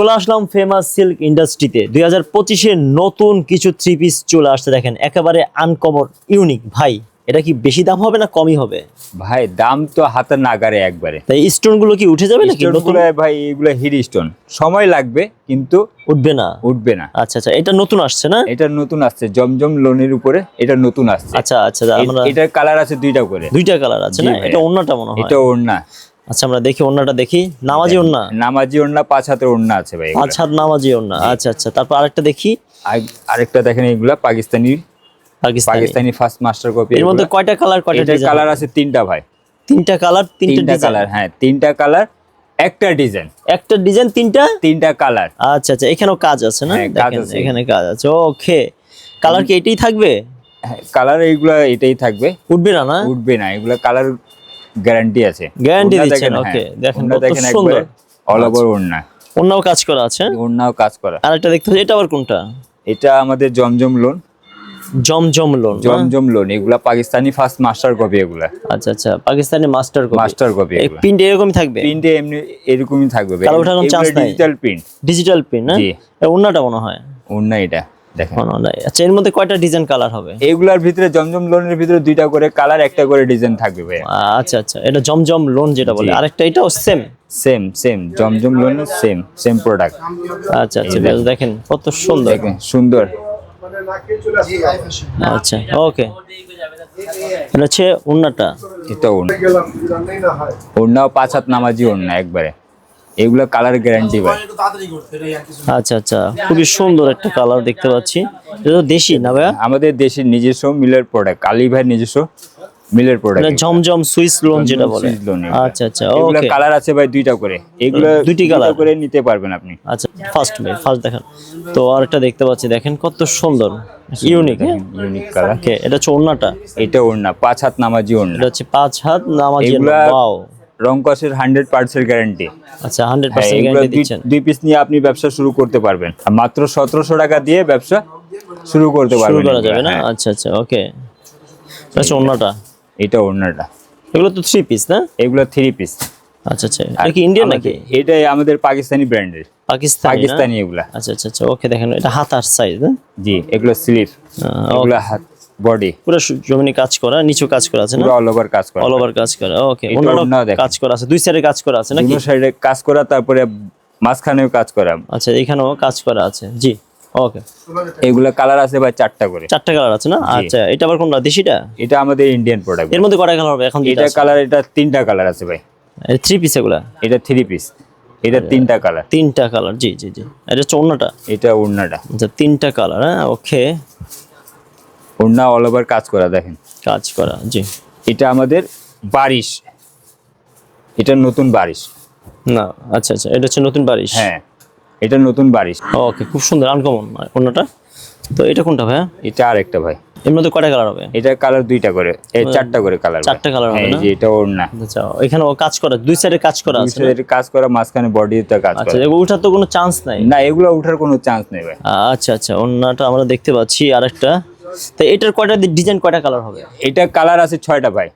চলে আসলাম famous silk ইন্ডাস্ট্রিতে দুই হাজার পঁচিশে নতুন কিছু থ্রি পিস চলে আসছে দেখেন একেবারে আনকমন ইউনিক ভাই এটা কি বেশি দাম হবে না কমই হবে? ভাই দাম তো হাতের নাগারে একবারে। তাই স্টোনগুলো কি উঠে যাবে নাকি নতুন? ভাই এগুলো হিট স্টোন সময় লাগবে কিন্তু উঠবে না? উঠবে না। আচ্ছা আচ্ছা এটা নতুন আসছে না? এটা নতুন আসছে জমজম লোনের উপরে এটা নতুন আসছে। আচ্ছা আচ্ছা এ- আমরা এটার কালার আছে দুইটা করে। দুইটা কালার আছে না? এটা অন্যটা মনে হয়। এটা ওড়না। আচ্ছা আমরা দেখি অন্যটা দেখি। নামাজি ওন্না নামাজি ওড়না পাঁচ হাতের ওড়না আছে ভাই পাঁচ হাত নামাজি ওন্না আচ্ছা আচ্ছা তারপর আরেকটা দেখি। আর- আরেকটা দেখেন এগুলা Pakistani. Pakistani. First master copy এর মধ্যে কয়টা কালার কয়টা ডিজাইন কালার আছে তিনটা ভাই। তিনটা কালার তিনটা কালার হ্যাঁ তিনটা কালার একটা ডিজাইন একটা ডিজাইন তিনটা? তিনটা কালার আচ্ছা আচ্ছা এখানেও কাজ আছে না? হ্যাঁ, কাজ দেখেন আছে। এখানে কাজ আছে। ওকে। কালার কি এটাই থাকবে? কালার এইগুলা এটাই থাকবে। উঠবে না না? উঠবে না এগুলা কালার গ্যারান্টি আছে। গ্যারান্টি দিচ্ছেন ওকে হ্যাঁ, দেখেন কত দেখেন সুন্দর। অল ওভার ওড়না। অন্যও কাজ করা আছে? ওড়নাও কাজ করা। আর আরেকটা দেখতে এটা আবার কোনটা? এটা আমাদের Zamzam lawn Zamzam lawn Zamzam lawn এগুলা পাকিস্তানি ফার্স্ট মাস্টার কপি এগুলা। আচ্ছা আচ্ছা Pakistani master copy master copy এই প্রিন্ট এরকমই থাকবে? প্রিন্টে এমনি এরকমই থাকবে। কালো কোনো chance নাই? ডিজিটাল প্রিন্ট ডিজিটাল প্রিন্ট না? জি। অন্যটা মনে হয়। ওড়না এটা। হয় আচ্ছা এর মধ্যে কয়টা ডিজাইন কালার হবে? এগুলার ভিতরে জমজম লোনের ভিতরে দুইটা করে কালার একটা করে ডিজাইন থাকবে আচ্ছা আচ্ছা এটা জমজম লোন যেটা বলে আরেকটা এটাও সেম সেম সেম জমজম লোনের সেম সেম প্রোডাক্ট আচ্ছা আচ্ছা দেখেন কত সুন্দর। দেখেন সুন্দর। আচ্ছা ওকে। এটা হচ্ছে উন্নাটা এটা ওড়না। ওড়নাও পাঁচ হাত নামাজি ওড়না একবারে। এগুলো কালার গ্যারান্টি ভাই। আচ্ছা আচ্ছা। খুবই সুন্দর একটা কালার দেখতে পাচ্ছি। এটা তো দেশি না ভাইয়া? আমাদের দেশের নিজস্ব মিলের প্রোডাক্ট আলী ভাই নিজস্ব মিলের এটা প্রোডাক্ট ঝমঝম সুইস লোন যেটা বলে। আচ্ছা আচ্ছা এগুলো কালার আছে ভাই দুইটা করে। এগুলো দুইটি colour? করে নিতে পারবেন আপনি। আচ্ছা ফার্স্ট ভাই ফার্স্ট দেখেন। তো আরেকটা দেখতে পাচ্ছি দেখেন কত সুন্দর। ইউনিক হ্যাঁ? ইউনিক কালার এটা হচ্ছে ওন্নাটা এটা ওড়না পাঁচ হাত নামাজি ওড়না। এটা হচ্ছে পাঁচ হাত নামাজি ওয়াও রং কসের হান্ড্রেড পার্সেন্ট গ্যারান্টি আচ্ছা হান্ড্রেড হ্যাঁ পার্সেন্ট গ্যারান্টি দুই- দিচ্ছেন। দুই পিস নিয়ে আপনি ব্যবসা শুরু করতে পারবেন। আর মাত্র সতেরোশো টাকা দিয়ে ব্যবসা শুরু করতে পারবেন করা যাবে না? হ্যাঁ। আচ্ছা আচ্ছা ওকে আচ্ছা ওন্নাটা এটা ওড়নাটা। এগুলো তো থ্রি পিস না? এগুলো থ্রি পিস আচ্ছা আচ্ছা। এটা কি ইন্ডিয়ান নাকি? এটাই আমাদের পাকিস্তানি ব্র্যান্ডের পাকিস্তানি পাকিস্তানি এগুলা। আচ্ছা আচ্ছা আচ্ছা ওকে দেখেন এটা হাতার সাইজ না? জি এগুলো স্লিপ আহ, এগুলো হাত বডি পুরো জমিনে কাজ করা নিচু কাজ করা আছে না? অল ওভার কাজ করা অল ওভার কাজ করা ওকে অন্যান্য কাজ করা আছে দুই সাইডে কাজ করা আছে নাকি? দুটো সাইডে কাজ করা তারপরে মাঝখানেও কাজ করা। আচ্ছা এখানেও কাজ করা আছে জি ওকে এগুলো কালার আছে ভাই চারটা করে। চারটা কালার আছে না? আচ্ছা এটা আবার কোনটা দেশিটা? এটা আমাদের ইন্ডিয়ান প্রোডাক্টের মধ্যে কটা কালার হবে? এখন এটা কালার এটা তিনটা কালার আছে ভাই। থ্রি পিস এগুলা? এটা থ্রি পিস এটা তিনটা কালার তিনটা কালার জি জি জি। এটা হচ্ছে অন্যটা এটা ওড়নাটা। আচ্ছা তিনটা কালার হ্যাঁ ওকে ওড়না অল ওভার কাজ করা দেখেন। কাজ করা জি। এটা আমাদের বারিশ। এটা নতুন বারিশ। না আচ্ছা আচ্ছা এটা হচ্ছে নতুন বারিশ? হ্যাঁ এটা নতুন বারিশ। ওকে খুব সুন্দর আনকমন অন্যটা তো এটা কোনটা ভাইয়া? এটা আরেকটা ভাই। এর মধ্যে কটা কালার হবে? এটা কালার দুইটা করে এই চারটা করে কালার চারটা কালার হবে না? যে এটা ওড়না। আচ্ছা এখানে ও কাজ করা দুই সাইডে কাজ করা আছে না? দুইটা কাজ করা মাঝখানে বডিতে কাজ করা আচ্ছা করা। এগুলো উঠার তো কোনো চান্স নাই? না এগুলো উঠার কোনো চান্স নেই ভাই। আচ্ছা আচ্ছা অন্যটা আমরা দেখতে পাচ্ছি আরেকটা। তো এটার কয়টা ডিজাইন কয়টা কালার হবে? এটা কালার আছে ছয়টা ভাই।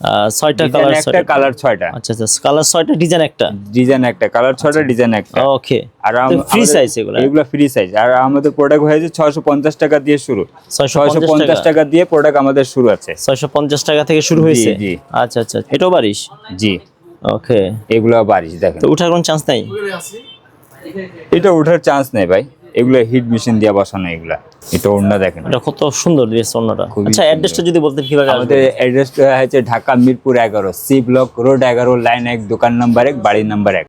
আহ, ছয়টা কালার একটা কালার ছয়টা। আচ্ছা আচ্ছা কালার ছয়টা ডিজাইন একটা? ডিজাইন একটা কালার ছয়টা ডিজাইন একটা। ওকে আর ফ্রি সাইজ এগুলো? এগুলো ফ্রি সাইজ আর আমাদের প্রোডাক্ট হয়েছে ছয়শো পঞ্চাশ টাকা দিয়ে শুরু। ছয়শো ছয়শো পঞ্চাশ টাকা। দিয়ে প্রোডাক্ট আমাদের শুরু আছে। ছয়শো পঞ্চাশ টাকা থেকে শুরু হয়েছে? জি। আচ্ছা আচ্ছা এটাও বারিশ? জি। ওকে এগুলো বারিশ দেখেন। তো উঠার কোনো চান্স নাই? এটা ওঠার চান্স নেই ভাই। এগুলো হিট মেশিন দিয়ে বসানো এগুলা। এটা ওড়না দেখেন। এটা কত সুন্দর ড্রেস ওড়নাটা আচ্ছা অ্যাড্রেসটা যদি বলতেন কীভাবে ভাবে আমাদের অ্যাড্রেসটা হচ্ছে ঢাকা মিরপুর এগারো সি ব্লক রোড এগারো লাইন এক দোকান নাম্বার এক বাড়ি নাম্বার এক।